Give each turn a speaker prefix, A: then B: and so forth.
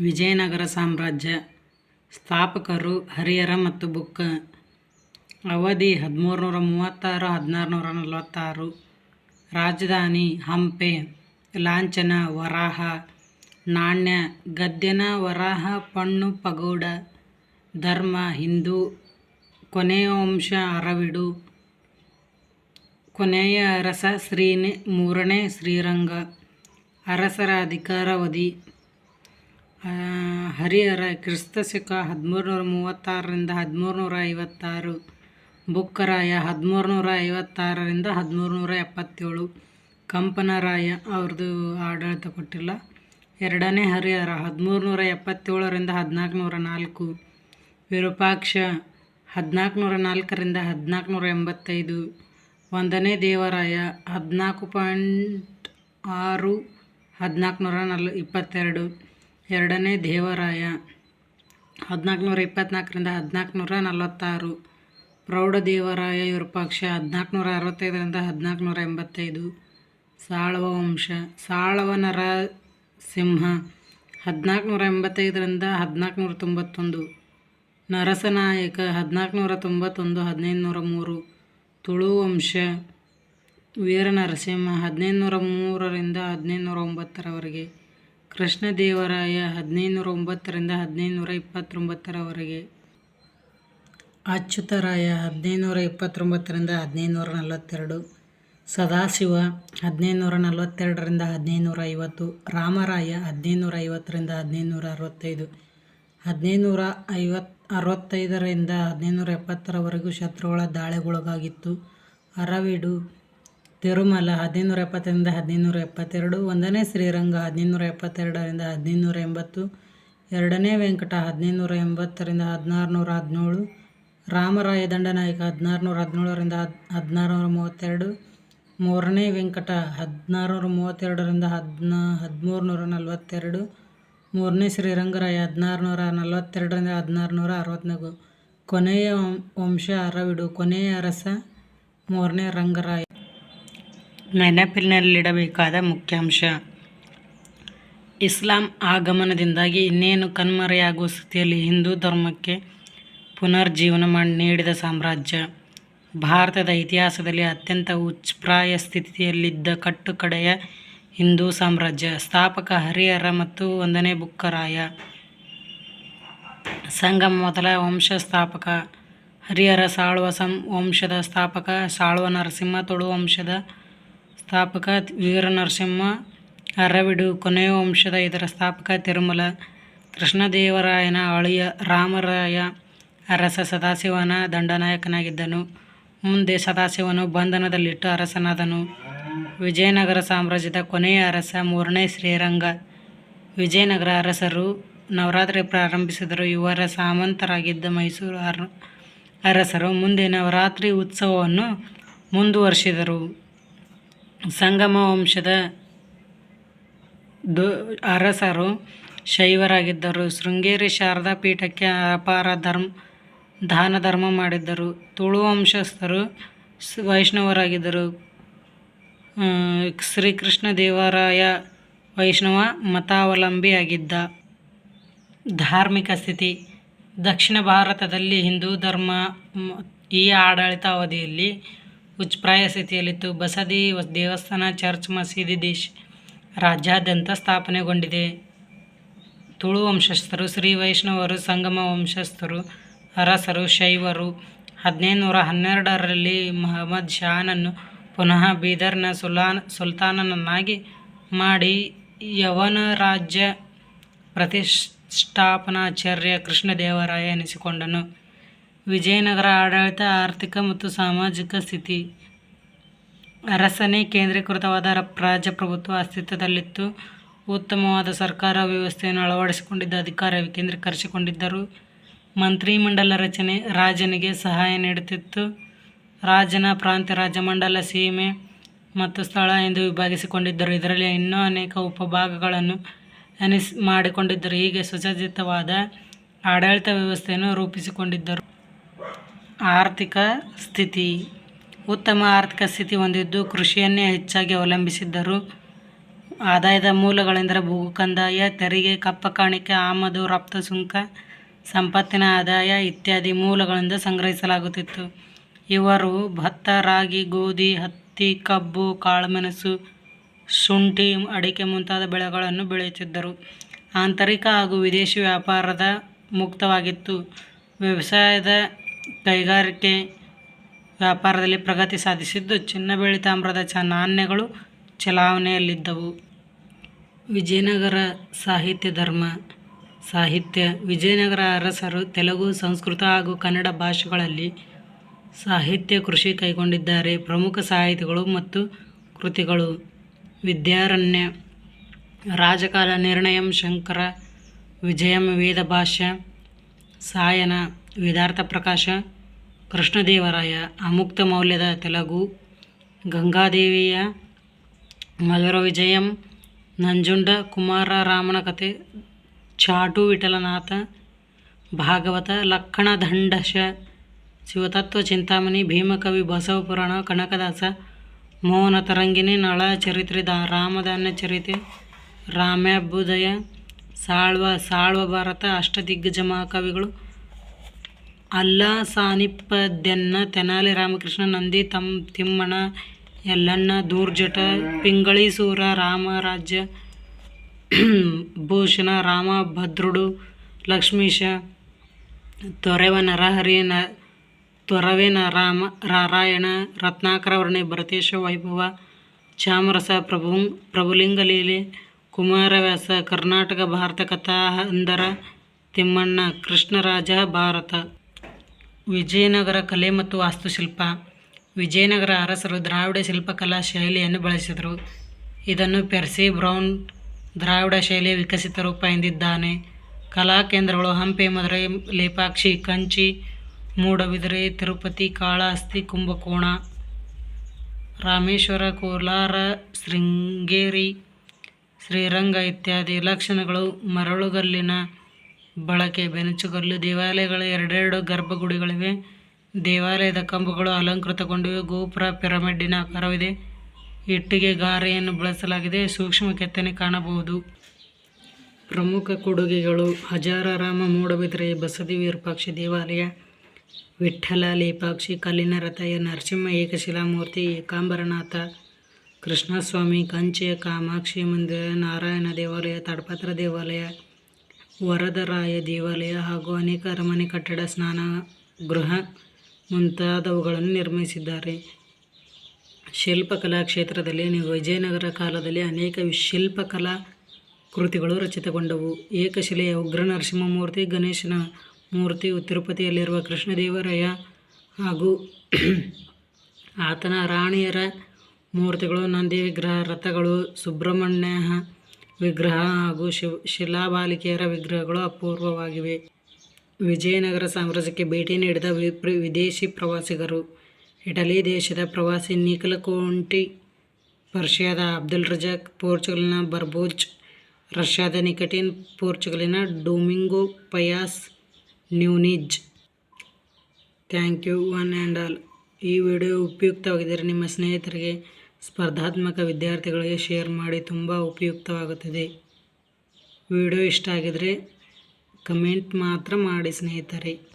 A: ವಿಜಯನಗರ ಸಾಮ್ರಾಜ್ಯ ಸ್ಥಾಪಕರು ಹರಿಹರ ಮತ್ತು ಬುಕ್ಕ. ಅವಧಿ ಹದಿಮೂರು ನೂರ ಮೂವತ್ತಾರು ಹದಿನಾರು ನೂರ ನಲವತ್ತಾರು. ರಾಜಧಾನಿ ಹಂಪೆ, ಲಾಂಛನ, ವರಾಹ, ನಾಣ್ಯ, ಗದ್ಯನ, ವರಾಹ, ಪಣ್ಣು, ಪಗೋಡ, ಧರ್ಮ, ಹಿಂದೂ, ಕೊನೆಯ ವಂಶ, ಅರವಿಡು, ಕೊನೆಯ ಅರಸ, ಶ್ರೀನೇ, ಮೂರನೇ ಶ್ರೀರಂಗ, ಅರಸರ ಅಧಿಕಾರಾವಧಿ ಹರಿಹರ ಕ್ರಿಸ್ತಶಕ ಹದಿಮೂರು ನೂರ ಮೂವತ್ತಾರರಿಂದ ಹದಿಮೂರು ನೂರ ಐವತ್ತಾರು, ಬುಕ್ಕರಾಯ ಹದಿಮೂರು ನೂರ ಐವತ್ತಾರರಿಂದ ಹದಿಮೂರು ನೂರ ಎಪ್ಪತ್ತೇಳು, ಕಂಪನರಾಯ ಅವ್ರದ್ದು ಆಡಳಿತ ಕೊಟ್ಟಿಲ್ಲ. ಎರಡನೇ ಹರಿಹರ ಹದಿಮೂರು ನೂರ ಎಪ್ಪತ್ತೇಳರಿಂದ ಹದಿನಾಲ್ಕು ನೂರ ನಾಲ್ಕು, ವಿರೂಪಾಕ್ಷ ಹದಿನಾಲ್ಕುನೂರ ನಾಲ್ಕರಿಂದ ಹದಿನಾಲ್ಕುನೂರ ಎಂಬತ್ತೈದು, ಒಂದನೇ ದೇವರಾಯ ಹದಿನಾಲ್ಕು ಪಾಯಿಂಟ್ ಆರು ಹದಿನಾಲ್ಕು ನೂರ ನಲ್, ಇಪ್ಪತ್ತೆರಡು ಎರಡನೇ ದೇವರಾಯ. ಹದಿನಾಲ್ಕುನೂರ ಇಪ್ಪತ್ತ್ನಾಲ್ಕರಿಂದ ಹದಿನಾಲ್ಕು ನೂರ ನಲವತ್ತಾರು ಪ್ರೌಢದೇವರಾಯ ವಿರೂಪಾಕ್ಷ ಹದಿನಾಲ್ಕು ನೂರ ಅರವತ್ತೈದರಿಂದ ಹದಿನಾಲ್ಕುನೂರ ಎಂಬತ್ತೈದು. ಸಾಳವ ವಂಶ. ಸಾಳವನರ ಸಿಂಹ. ಹದಿನಾಲ್ಕು ನೂರ ಎಂಬತ್ತೈದರಿಂದ ಹದಿನಾಲ್ಕುನೂರ ತೊಂಬತ್ತೊಂದು. ನರಸನಾಯಕ ಹದಿನಾಲ್ಕು ನೂರ ತೊಂಬತ್ತೊಂದು ಹದಿನೈದು ನೂರ ಮೂರು. ತುಳು ವಂಶ. ವೀರನರಸಿಂಹ ಹದಿನೈದು ನೂರ ಮೂರರಿಂದ ಹದಿನೈದು ನೂರ ಒಂಬತ್ತರವರೆಗೆ. ಕೃಷ್ಣದೇವರಾಯ ಹದಿನೈದು ನೂರ ಒಂಬತ್ತರಿಂದ ಹದಿನೈದು ನೂರ ಇಪ್ಪತ್ತೊಂಬತ್ತರವರೆಗೆ ಅಚ್ಯುತರಾಯ ಹದಿನೈದು ನೂರ ಇಪ್ಪತ್ತೊಂಬತ್ತರಿಂದ ಹದಿನೈದು ನೂರ ನಲವತ್ತೆರಡು ಸದಾಶಿವ ಹದಿನೈದು ನೂರ ನಲವತ್ತೆರಡರಿಂದ ಹದಿನೈದು ನೂರ ಐವತ್ತು ರಾಮರಾಯ ಹದಿನೈದು ನೂರ ಐವತ್ತರಿಂದ ಹದಿನೈದು ನೂರ ಅರವತ್ತೈದು ಹದಿನೈದು ನೂರ ಐವತ್ತು ಅರವತ್ತೈದರಿಂದ ಹದಿನೈದು ನೂರ ಎಪ್ಪತ್ತರವರೆಗೂ ಶತ್ರುಗಳ ದಾಳಿಗೊಳಗಾಗಿತ್ತು. ಅರವೀಡು ತಿರುಮಲ ಹದಿನೂರ ನೂರ ಎಪ್ಪತ್ತರಿಂದ ಹದಿನೂರ ಎಪ್ಪತ್ತೆರಡು, ಒಂದನೇ ಶ್ರೀರಂಗ ಹದಿನೈದು ನೂರ ಎಪ್ಪತ್ತೆರಡರಿಂದ ಹದಿನೈದು ನೂರ ಎಂಬತ್ತು, ಎರಡನೇ ವೆಂಕಟ ಹದಿನೈದುನೂರ ಎಂಬತ್ತರಿಂದ ಹದಿನಾರು ನೂರ ಹದಿನೇಳು, ರಾಮರಾಯ ದಂಡನಾಯಕ ಹದಿನಾರು ನೂರ ಹದಿನೇಳರಿಂದ ಹದ್, ಹದಿನಾರು ನೂರ ಮೂವತ್ತೆರಡು, ಮೂರನೇ ವೆಂಕಟ ಹದಿನಾರು ನೂರ ಮೂವತ್ತೆರಡರಿಂದ ಹದಿನಾ, ಹದಿಮೂರು ನೂರ ನಲವತ್ತೆರಡು, ಮೂರನೇ ಶ್ರೀರಂಗರಾಯ ಹದಿನಾರು ನೂರ ನಲವತ್ತೆರಡರಿಂದ ಹದಿನಾರು ನೂರ ಅರವತ್ನಾಲ್ಕು, ಕೊನೆಯ ವಂಶ ಅರವಿಡು, ಕೊನೆಯ ಅರಸ, ಮೂರನೇ ರಂಗರಾಯ. ನೆನಪಿನಲ್ಲಿಡಬೇಕಾದ ಮುಖ್ಯಾಂಶ. ಇಸ್ಲಾಂ ಆಗಮನದಿಂದಾಗಿ ಇನ್ನೇನು ಕಣ್ಮರೆಯಾಗುವ ಸ್ಥಿತಿಯಲ್ಲಿ ಹಿಂದೂ ಧರ್ಮಕ್ಕೆ ಪುನರ್ಜೀವನ ಮಾಡಿ ನೀಡಿದ ಸಾಮ್ರಾಜ್ಯ. ಭಾರತದ ಇತಿಹಾಸದಲ್ಲಿ ಅತ್ಯಂತ ಉಚ್ಪ್ರಾಯ ಸ್ಥಿತಿಯಲ್ಲಿದ್ದ ಕಟ್ಟುಕಡೆಯ ಹಿಂದೂ ಸಾಮ್ರಾಜ್ಯ. ಸ್ಥಾಪಕ ಹರಿಹರ ಮತ್ತು ಒಂದನೇ ಬುಕ್ಕರಾಯ. ಸಂಗಮ ಮೊದಲ ವಂಶ ಸ್ಥಾಪಕ. ಹರಿಹರ ಸಾಳ್ವ ಸಂ, ವಂಶದ ಸ್ಥಾಪಕ. ಸಾಳ್ವ ನರಸಿಂಹ ತುಳು ವಂಶದ ಸ್ಥಾಪಕ ವೀರ ನರಸಿಂಹ ಅರವಿಡು ಕೊನೆಯ ವಂಶದ ಇದರ ಸ್ಥಾಪಕ ತಿರುಮಲ, ಕೃಷ್ಣದೇವರಾಯನ ಅಳಿಯ ರಾಮರಾಯ ಅರಸ ಸದಾಶಿವನ ದಂಡನಾಯಕನಾಗಿದ್ದನು. ಮುಂದೆ ಸದಾಶಿವನು ಬಂಧನದಲ್ಲಿಟ್ಟು ಅರಸನಾದನು. ವಿಜಯನಗರ ಸಾಮ್ರಾಜ್ಯದ ಕೊನೆಯ ಅರಸ ಮೂರನೇ ಶ್ರೀರಂಗ. ವಿಜಯನಗರ ಅರಸರು ನವರಾತ್ರಿ ಪ್ರಾರಂಭಿಸಿದರು. ಇವರ ಸಾಮಂತರಾಗಿದ್ದ ಮೈಸೂರು ಅರ, ಅರಸರು ಮುಂದೆ ನವರಾತ್ರಿ ಉತ್ಸವವನ್ನು ಮುಂದುವರಿಸಿದರು. ಸಂಗಮ ವಂಶದ ದು ಅರಸರು ಶೈವರಾಗಿದ್ದರು. ಶೃಂಗೇರಿ ಶಾರದಾ ಪೀಠಕ್ಕೆ ಅಪಾರ ಧರ್ಮ, ದಾನ ಧರ್ಮ ಮಾಡಿದ್ದರು. ತುಳು ವಂಶಸ್ಥರು ವೈಷ್ಣವರಾಗಿದ್ದರು. ಶ್ರೀಕೃಷ್ಣ ದೇವರಾಯ ವೈಷ್ಣವ ಮತಾವಲಂಬಿಯಾಗಿದ್ದ. ಧಾರ್ಮಿಕ ಸ್ಥಿತಿ, ದಕ್ಷಿಣ ಭಾರತದಲ್ಲಿ ಹಿಂದೂ ಧರ್ಮ ಈ ಆಡಳಿತ ಅವಧಿಯಲ್ಲಿ ಉಚ್ಛ್ರಾಯ ಸ್ಥಿತಿಯಲ್ಲಿತ್ತು ಬಸದಿ ದೇವಸ್ಥಾನ ಚರ್ಚ್ ಮಸೀದಿ ದೇಶ ರಾಜ್ಯಾದ್ಯಂತ ಸ್ಥಾಪನೆಗೊಂಡಿದೆ ತುಳು ವಂಶಸ್ಥರು ಶ್ರೀ ವೈಷ್ಣವರು ಸಂಗಮ ವಂಶಸ್ಥರು ಅರಸರು ಶೈವರು ಹದಿನೈದು ನೂರ ಹನ್ನೆರಡರಲ್ಲಿ ಮಹಮ್ಮದ್ ಶಾನನ್ನು ಪುನಃ ಬೀದರ್ನ ಸುಲಾನ್, ಸುಲ್ತಾನನನ್ನಾಗಿ ಮಾಡಿ ಯವನ ರಾಜ್ಯ ಪ್ರತಿಷ್ಠಾಪನಾಚಾರ್ಯ ಕೃಷ್ಣದೇವರಾಯ ಎನಿಸಿಕೊಂಡನು. ವಿಜಯನಗರ ಆಡಳಿತ, ಆರ್ಥಿಕ ಮತ್ತು ಸಾಮಾಜಿಕ ಸ್ಥಿತಿ ಅರಸನೇ ಕೇಂದ್ರೀಕೃತವಾದ ಪ್ರಜಾಪ್ರಭುತ್ವ ರಾಜಪ್ರಭುತ್ವ ಅಸ್ತಿತ್ವದಲ್ಲಿತ್ತು. ಉತ್ತಮವಾದ ಸರ್ಕಾರ ವ್ಯವಸ್ಥೆಯನ್ನು ಅಳವಡಿಸಿಕೊಂಡಿದ್ದ ಅಧಿಕಾರ ವಿಕೇಂದ್ರೀಕರಿಸಿಕೊಂಡಿದ್ದರು ಮಂತ್ರಿಮಂಡಲ ರಚನೆ ರಾಜನಿಗೆ ಸಹಾಯ ನೀಡುತ್ತಿತ್ತು. ರಾಜನ ಪ್ರಾಂತ್ಯ ರಾಜಮಂಡಲ ಸೀಮೆ ಮತ್ತು ಸ್ಥಳ ಎಂದು ವಿಭಾಗಿಸಿಕೊಂಡಿದ್ದರು. ಇದರಲ್ಲಿ ಇನ್ನೂ ಅನೇಕ ಉಪಭಾಗಗಳನ್ನು ಎನಿಸ್ ಮಾಡಿಕೊಂಡಿದ್ದರು. ಹೀಗೆ ಸುಸಜ್ಜಿತವಾದ ಆಡಳಿತ ವ್ಯವಸ್ಥೆಯನ್ನು ರೂಪಿಸಿಕೊಂಡಿದ್ದರು. ಆರ್ಥಿಕ ಸ್ಥಿತಿ ಉತ್ತಮ ಆರ್ಥಿಕ ಸ್ಥಿತಿ ಹೊಂದಿದ್ದು ಕೃಷಿಯನ್ನೇ ಹೆಚ್ಚಾಗಿ ಅವಲಂಬಿಸಿದ್ದರು. ಆದಾಯದ ಮೂಲಗಳೆಂದರೆ ಭೂ ಕಂದಾಯ ತೆರಿಗೆ, ಕಪ್ಪ ಕಾಣಿಕೆ, ಆಮದು, ರಫ್ತು, ಸುಂಕ, ಸಂಪತ್ತಿನ ಆದಾಯ ಇತ್ಯಾದಿ ಮೂಲಗಳಿಂದ ಸಂಗ್ರಹಿಸಲಾಗುತ್ತಿತ್ತು. ಇವರು ಭತ್ತ, ರಾಗಿ, ಗೋಧಿ, ಹತ್ತಿ, ಕಬ್ಬು, ಕಾಳುಮೆಣಸು, ಶುಂಠಿ, ಅಡಿಕೆ ಮುಂತಾದ ಬೆಳೆಗಳನ್ನು ಬೆಳೆಯುತ್ತಿದ್ದರು. ಆಂತರಿಕ ಹಾಗೂ ವಿದೇಶಿ ವ್ಯಾಪಾರದ ಮುಕ್ತವಾಗಿತ್ತು. ವ್ಯವಸಾಯದ ಕೈಗಾರಿಕೆ ವ್ಯಾಪಾರದಲ್ಲಿ ಪ್ರಗತಿ ಸಾಧಿಸಿದ್ದು ಚಿನ್ನ ಬೆಳ್ಳಿ ತಾಮ್ರದ ಚ ನಾಣ್ಯಗಳು ಚಲಾವಣೆಯಲ್ಲಿದ್ದವು. ವಿಜಯನಗರ ಸಾಹಿತ್ಯ ಧರ್ಮ, ಸಾಹಿತ್ಯ, ವಿಜಯನಗರ ಅರಸರು ತೆಲುಗು, ಸಂಸ್ಕೃತ ಹಾಗೂ ಕನ್ನಡ ಭಾಷೆಗಳಲ್ಲಿ ಸಾಹಿತ್ಯ ಕೃಷಿ ಕೈಗೊಂಡಿದ್ದಾರೆ. ಪ್ರಮುಖ ಸಾಹಿತಿಗಳು ಮತ್ತು ಕೃತಿಗಳು ವಿದ್ಯಾರಣ್ಯ, ರಾಜಕಾಲ ನಿರ್ಣಯಂ, ಶಂಕರ, ವಿಜಯಂ ವೇದ ಭಾಷ್ಯ ಸಾಯನ ವೇದಾರ್ಥ ಪ್ರಕಾಶ ಕೃಷ್ಣದೇವರಾಯ ಅಮುಕ್ತ ಮೌಲ್ಯದ ತೆಲುಗು, ಗಂಗಾದೇವಿಯ ಮಧುರ ವಿಜಯಂ, ನಂಜುಂಡ ಕುಮಾರರಾಮನ ಕಥೆ ಚಾಟು ವಿಠಲನಾಥ, ಭಾಗವತ ಲಕ್ಕಣದಂಡಶ ಶಿವತತ್ವ ಚಿಂತಾಮಣಿ, ಭೀಮಕವಿ ಬಸವಪುರಾಣ, ಕನಕದಾಸ, ಮೋಹನ ತರಂಗಿನಿ ನಳ ಚರಿತ್ರೆ, ದಾ ರಾಮಧಾನ್ಯ ಚರಿತೆ, ರಾಮ್ಯಾಭ್ಯುದಯ, ಸಾಳ್ವ ಸಾಳ್ವ ಭಾರತ, ಅಷ್ಟದಿಗ್ಗಜ ಮಹಾಕವಿಗಳು ಅಲ್ಲ ಸಾನಿಪದ್ಯನ್ನ ತೆನಾಲಿ ರಾಮಕೃಷ್ಣ, ನಂದಿ ತಮ್ ತಿಮ್ಮಣ್ಣ ಎಲ್ಲಣ್ಣ ದೂರ್ಜಟ, ಪಿಂಗಳಿ ಸೂರ ರಾಮರಾಜ್ಯ ಭೂಷಣ ರಾಮಭದ್ರುಡು ಲಕ್ಷ್ಮೀಶ ತೊರೆವ ನರಹರಿ ನ ತೊರವೆ ರಾಮ ನಾರಾಯಣ ರತ್ನಾಕರ ವರ್ಣಿ, ಭರತೇಶ, ವೈಭವ, ಚಾಮರಸ, ಪ್ರಭು ಪ್ರಭುಲಿಂಗಲೀಲೆ ಕುಮಾರವ್ಯಾಸ ಕರ್ನಾಟಕ ಭಾರತ ಕಥಾ ಅಂದರ ತಿಮ್ಮಣ್ಣ, ಕೃಷ್ಣರಾಜ ಭಾರತ. ವಿಜಯನಗರ ಕಲೆ ಮತ್ತು ವಾಸ್ತುಶಿಲ್ಪ. ವಿಜಯನಗರ ಅರಸರು ದ್ರಾವಿಡ ಶಿಲ್ಪಕಲಾ ಶೈಲಿಯನ್ನು ಬಳಸಿದರು. ಇದನ್ನು ಪೆರ್ಸಿ ಬ್ರೌನ್ ದ್ರಾವಿಡ ಶೈಲಿಯ ವಿಕಸಿತ ರೂಪ ಎಂದಿದ್ದಾನೆ. ಕಲಾ ಕೇಂದ್ರಗಳು ಹಂಪಿ, ಮದುರೈ, ಲೇಪಾಕ್ಷಿ, ಕಂಚಿ, ಮೂಡಬಿದಿರೆ, ತಿರುಪತಿ, ಕಾಳಹಸ್ತಿ, ಕುಂಭಕೋಣ, ರಾಮೇಶ್ವರ, ಕೋಲಾರ, ಶೃಂಗೇರಿ, ಶ್ರೀರಂಗ ಇತ್ಯಾದಿ ಲಕ್ಷಣಗಳು ಮರಳುಗಲ್ಲಿನ ಬಳಕೆ ಬೆನಚುಗಲ್ಲು ದೇವಾಲಯಗಳ ಎರಡೆರಡು ಗರ್ಭಗುಡಿಗಳಿವೆ. ದೇವಾಲಯದ ಕಂಬಗಳು ಅಲಂಕೃತಗೊಂಡಿವೆ. ಗೋಪುರ, ಪಿರಮಿಡ್ಡಿನ ಆಕಾರವಿದೆ. ಇಟ್ಟಿಗೆ, ಗಾರೆಯನ್ನು ಬಳಸಲಾಗಿದೆ. ಸೂಕ್ಷ್ಮ ಕೆತ್ತನೆ ಕಾಣಬಹುದು. ಪ್ರಮುಖ ಕೊಡುಗೆಗಳು. ಹಜಾರಾರಾಮ ಮೂಡಬಿದ್ರೆ ಬಸದಿ ವಿರೂಪಾಕ್ಷಿ ದೇವಾಲಯ. ವಿಠಲ ಲೇಪಾಕ್ಷಿ ಕಲ್ಲಿನ ರಥಯ ನರಸಿಂಹ, ಏಕಶಿಲಾಮೂರ್ತಿ, ಏಕಾಂಬರನಾಥ, ಕೃಷ್ಣಸ್ವಾಮಿ ಕಂಚೆ ಕಾಮಾಕ್ಷಿ ಮಂದಿರ, ನಾರಾಯಣ ದೇವಾಲಯ, ತಡಪತ್ರ ದೇವಾಲಯ ವರದರಾಯ ದೇವಾಲಯ ಹಾಗೂ ಅನೇಕ ಅರಮನೆ ಕಟ್ಟಡ, ಸ್ನಾನ ಗೃಹ ಮುಂತಾದವುಗಳನ್ನು ನಿರ್ಮಿಸಿದ್ದಾರೆ. ಶಿಲ್ಪಕಲಾ ಕ್ಷೇತ್ರದಲ್ಲಿ ವಿಜಯನಗರ ಕಾಲದಲ್ಲಿ ಅನೇಕ ಶಿಲ್ಪಕಲಾ ಕೃತಿಗಳು ರಚಿತಗೊಂಡವು. ಏಕಶಿಲೆಯ ಉಗ್ರ ನರಸಿಂಹ ಮೂರ್ತಿ ಗಣೇಶನ ಮೂರ್ತಿ, ತಿರುಪತಿಯಲ್ಲಿರುವ ಕೃಷ್ಣದೇವರಾಯ ಹಾಗೂ ಆತನ ರಾಣಿಯರ ಮೂರ್ತಿಗಳು, ನಂದಿ ವಿಗ್ರಹ ರಥಗಳು, ಸುಬ್ರಹ್ಮಣ್ಯ ವಿಗ್ರಹ ಹಾಗೂ ಶಿವ ಶಿಲಾಬಾಲಿಕೆಯರ ವಿಗ್ರಹಗಳು ಅಪೂರ್ವವಾಗಿವೆ. ವಿಜಯನಗರ ಸಾಮ್ರಾಜ್ಯಕ್ಕೆ ಭೇಟಿ ನೀಡಿದ ವಿದೇಶಿ ಪ್ರವಾಸಿಗರು. ಇಟಲಿ ದೇಶದ ಪ್ರವಾಸಿ ನಿಖಲ ಕೋಂಟಿ ಪರ್ಷಿಯಾದ ಅಬ್ದುಲ್ ರಜಾಕ್, ಪೋರ್ಚುಗಲ್ನ ಬರ್ಬೋಜ್, ರಷ್ಯಾದ Nikitin, ಪೋರ್ಚುಗಲಿನ Domingo Paes, Nuniz. Thank you one and all. ಈ ವಿಡಿಯೋ ಉಪಯುಕ್ತವಾಗಿದ್ದರೆ ನಿಮ್ಮ ಸ್ನೇಹಿತರಿಗೆ ಸ್ಪರ್ಧಾತ್ಮಕ ವಿದ್ಯಾರ್ಥಿಗಳಿಗೆ ಶೇರ್ ಮಾಡಿ ತುಂಬ ಉಪಯುಕ್ತವಾಗುತ್ತದೆ. ವಿಡಿಯೋ ಇಷ್ಟ ಆಗಿದ್ದರೆ ಕಮೆಂಟ್ ಮಾತ್ರ ಮಾಡಿ ಸ್ನೇಹಿತರೆ.